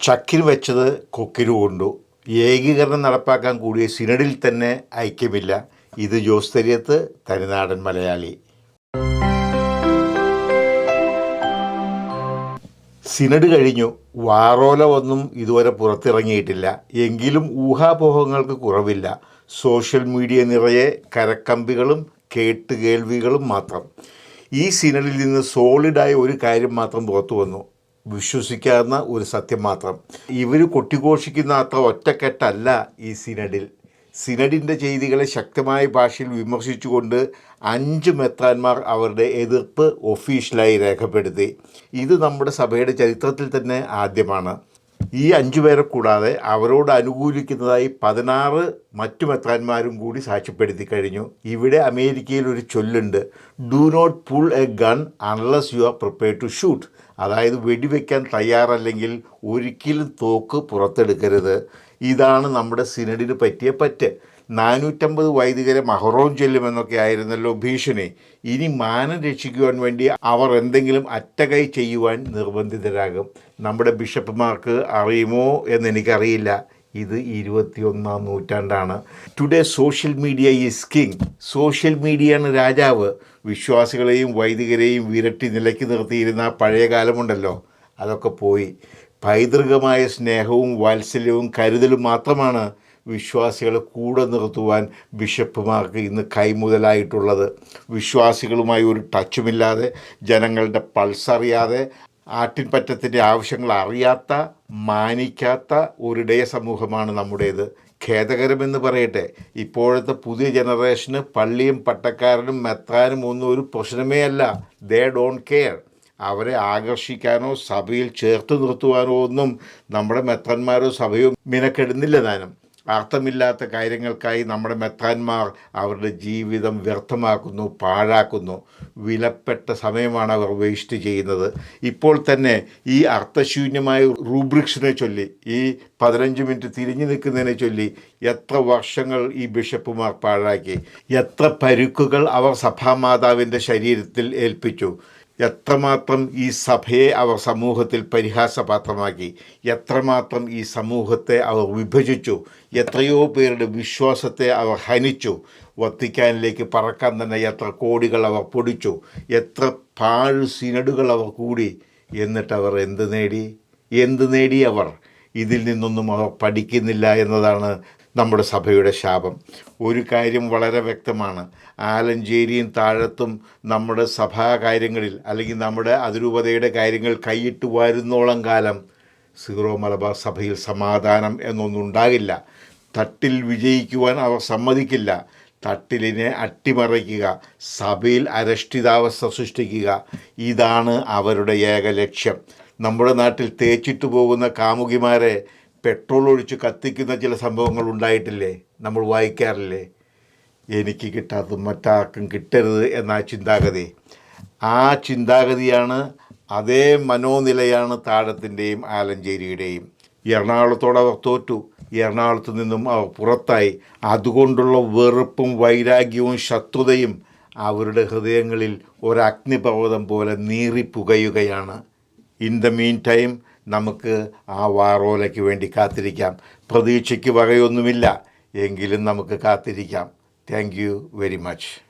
ചക്കിന് വെച്ചത് കൊക്കിരു കൊണ്ടു. ഏകീകരണം നടപ്പാക്കാൻ കൂടിയ സിനഡിൽ തന്നെ ഐക്യമില്ല. ഇത് ജോസ് തെരിയത്ത് തനിനാടൻ മലയാളി. സിനഡ് കഴിഞ്ഞു. വാറോല ഒന്നും ഇതുവരെ പുറത്തിറങ്ങിയിട്ടില്ല. എങ്കിലും ഊഹാപോഹങ്ങൾക്ക് കുറവില്ല. സോഷ്യൽ മീഡിയ നിറയെ കരക്കമ്പികളും കേട്ടുകേൾവികളും മാത്രം. ഈ സിനഡിൽ നിന്ന് സോളിഡായ ഒരു കാര്യം മാത്രം പുറത്തു വന്നു. വിശ്വസിക്കാവുന്ന ഒരു സത്യം മാത്രം. ഇവർ കൊട്ടിഘോഷിക്കുന്ന അത്ര ഒറ്റക്കെട്ടല്ല ഈ സിനഡിൽ. സിനഡിന്റെ ചെയ്തികളെ ശക്തമായ ഭാഷയിൽ വിമർശിച്ചുകൊണ്ട് അഞ്ച് മെത്രാന്മാർ അവരുടെ എതിർപ്പ് ഒഫീഷ്യലായി രേഖപ്പെടുത്തി. ഇത് നമ്മുടെ സഭയുടെ ചരിത്രത്തിൽ തന്നെ ആദ്യമാണ്. ഈ അഞ്ചു പേരെ കൂടാതെ അവരോട് അനുകൂലിക്കുന്നതായി പതിനാറ് മറ്റു മെത്രാന്മാരും കൂടി സാക്ഷ്യപ്പെടുത്തി കഴിഞ്ഞു. ഇവിടെ അമേരിക്കയിൽ ഒരു ചൊല്ലുണ്ട് do not pull a gun unless you are prepare to shoot അതായത് വെടിവെക്കാൻ തയ്യാറല്ലെങ്കിൽ ഒരിക്കലും തോക്ക് പുറത്തെടുക്കരുത്. ഇതാണ് നമ്മുടെ സിനഡിന് പറ്റിയ പറ്റ്. നാനൂറ്റമ്പത് വൈദികരെ മഹറോം ചെല്ലുമെന്നൊക്കെ ആയിരുന്നല്ലോ ഭീഷണി. ഇനി മാനം രക്ഷിക്കുവാൻ വേണ്ടി അവർ എന്തെങ്കിലും അറ്റകൈ ചെയ്യുവാൻ നിർബന്ധിതരാകും. നമ്മുടെ ബിഷപ്പുമാർക്ക് അറിയുമോ എന്ന് എനിക്കറിയില്ല ഇത് ഇരുപത്തിയൊന്നാം നൂറ്റാണ്ടാണ്. Today social media is king social മീഡിയയാണ് രാജാവ്. വിശ്വാസികളെയും വൈദികരെയും വിരട്ടി നിലയ്ക്ക് നിർത്തിയിരുന്ന പഴയ കാലമുണ്ടല്ലോ. അതൊക്കെ പോയി. പൈതൃകമായ സ്നേഹവും വാത്സല്യവും കരുതലും മാത്രമാണ് വിശ്വാസികളെ കൂടെ നിർത്തുവാൻ ബിഷപ്പുമാർക്ക് ഇന്ന് കൈമുതലായിട്ടുള്ളത്. വിശ്വാസികളുമായി ഒരു ടച്ചുമില്ലാതെ ജനങ്ങളുടെ പൾസ് അറിയാതെ ആട്ടിൻപറ്റത്തിന്റെ ആവശ്യങ്ങൾ അറിയാത്ത മാനിക്കാത്ത ഒരിടയ സമൂഹമാണ് നമ്മുടേത്. ഖേദകരമെന്ന് പറയട്ടെ ഇപ്പോഴത്തെ പുതിയ ജനറേഷന് പള്ളിയും പട്ടക്കാരനും മെത്താനും ഒന്നും ഒരു പ്രശ്നമേ അല്ല. They don't care. അവരെ ആകർഷിക്കാനോ സഭയിൽ ചേർത്ത് നിർത്തുവാനോ ഒന്നും നമ്മുടെ മെത്തന്മാരോ സഭയോ മിനക്കെടുന്നില്ല താനും അർത്ഥമില്ലാത്ത കാര്യങ്ങൾക്കായി നമ്മുടെ മെത്താന്മാർ അവരുടെ ജീവിതം വ്യർത്ഥമാക്കുന്നു പാഴാക്കുന്നു. വിലപ്പെട്ട സമയമാണ് അവർ വേസ്റ്റ് ചെയ്യുന്നത്. ഇപ്പോൾ തന്നെ ഈ അർത്ഥശൂന്യമായ റൂബ്രിക്സിനെ ചൊല്ലി ഈ പതിനഞ്ച് മിനിറ്റ് തിരിഞ്ഞു നിൽക്കുന്നതിനെ ചൊല്ലി എത്ര വർഷങ്ങൾ ഈ ബിഷപ്പുമാർ പാഴാക്കി. എത്ര പരുക്കുകൾ അവർ സഭാമാതാവിന്റെ ശരീരത്തിൽ ഏൽപ്പിച്ചു. എത്രമാത്രം ഈ സഭയെ അവർ സമൂഹത്തിൽ പരിഹാസപാത്രമാക്കി എത്രമാത്രം ഈ സമൂഹത്തെ അവർ വിഭജിച്ചു എത്രയോ പേരുടെ വിശ്വാസത്തെ അവർ ഹനിച്ചു വത്തിക്കാനിലേക്ക് പറക്കാൻ തന്നെ എത്ര കോടികൾ അവർ പൊടിച്ചു എത്ര പാഴ് സിനഡുകൾ അവർ കൂടി. എന്നിട്ട് അവർ എന്ത് നേടി? എന്ത് നേടി അവർ? ഇതിൽ നിന്നൊന്നും അവർ പഠിക്കുന്നില്ല എന്നതാണ് നമ്മുടെ സഭയുടെ ശാപം. ഒരു കാര്യം വളരെ വ്യക്തമാണ്. ആലഞ്ചേരിയും താഴത്തും നമ്മുടെ സഭാ കാര്യങ്ങളിൽ അല്ലെങ്കിൽ നമ്മുടെ അതിരൂപതയുടെ കാര്യങ്ങൾ കൈയിട്ട് വരുന്നോളം കാലം സീറോ മലബാർ സഭയിൽ സമാധാനം എന്നൊന്നുണ്ടാകില്ല തട്ടിൽ വിജയിക്കുവാൻ അവർ സമ്മതിക്കില്ല. തട്ടിലിനെ അട്ടിമറിക്കുക സഭയിൽ അരക്ഷിതാവസ്ഥ സൃഷ്ടിക്കുക ഇതാണ് അവരുടെ ഏക ലക്ഷ്യം. നമ്മുടെ നാട്ടിൽ തേച്ചിട്ട് പോകുന്ന കാമുകിമാരെ പെട്രോൾ ഒഴിച്ച് കത്തിക്കുന്ന ചില സംഭവങ്ങൾ ഉണ്ടായിട്ടില്ലേ? നമ്മൾ വായിക്കാറില്ലേ? എനിക്ക് കിട്ടാത്തത് മറ്റാർക്കും കിട്ടരുത് എന്ന ചിന്താഗതി. ആ ചിന്താഗതിയാണ് അതേ മനോനിലയാണ് താഴത്തിന്റെയും ആലഞ്ചേരിയുടെയും. എറണാകുളത്തോട് അവർ തോറ്റു. എറണാകുളത്ത് നിന്നും അവർ പുറത്തായി. അതുകൊണ്ടുള്ള വെറുപ്പും വൈരാഗ്യവും ശത്രുതയും അവരുടെ ഹൃദയങ്ങളിൽ ഒരഗ്നിപർവതം പോലെ നീറിപ്പുകയുകയാണ്. ഇൻ ദ മീൻ ടൈം നമുക്ക് ആ വാറോലയ്ക്ക് വേണ്ടി കാത്തിരിക്കാം. പ്രതീക്ഷയ്ക്ക് വകയൊന്നുമില്ല. എങ്കിലും നമുക്ക് കാത്തിരിക്കാം. Thank very much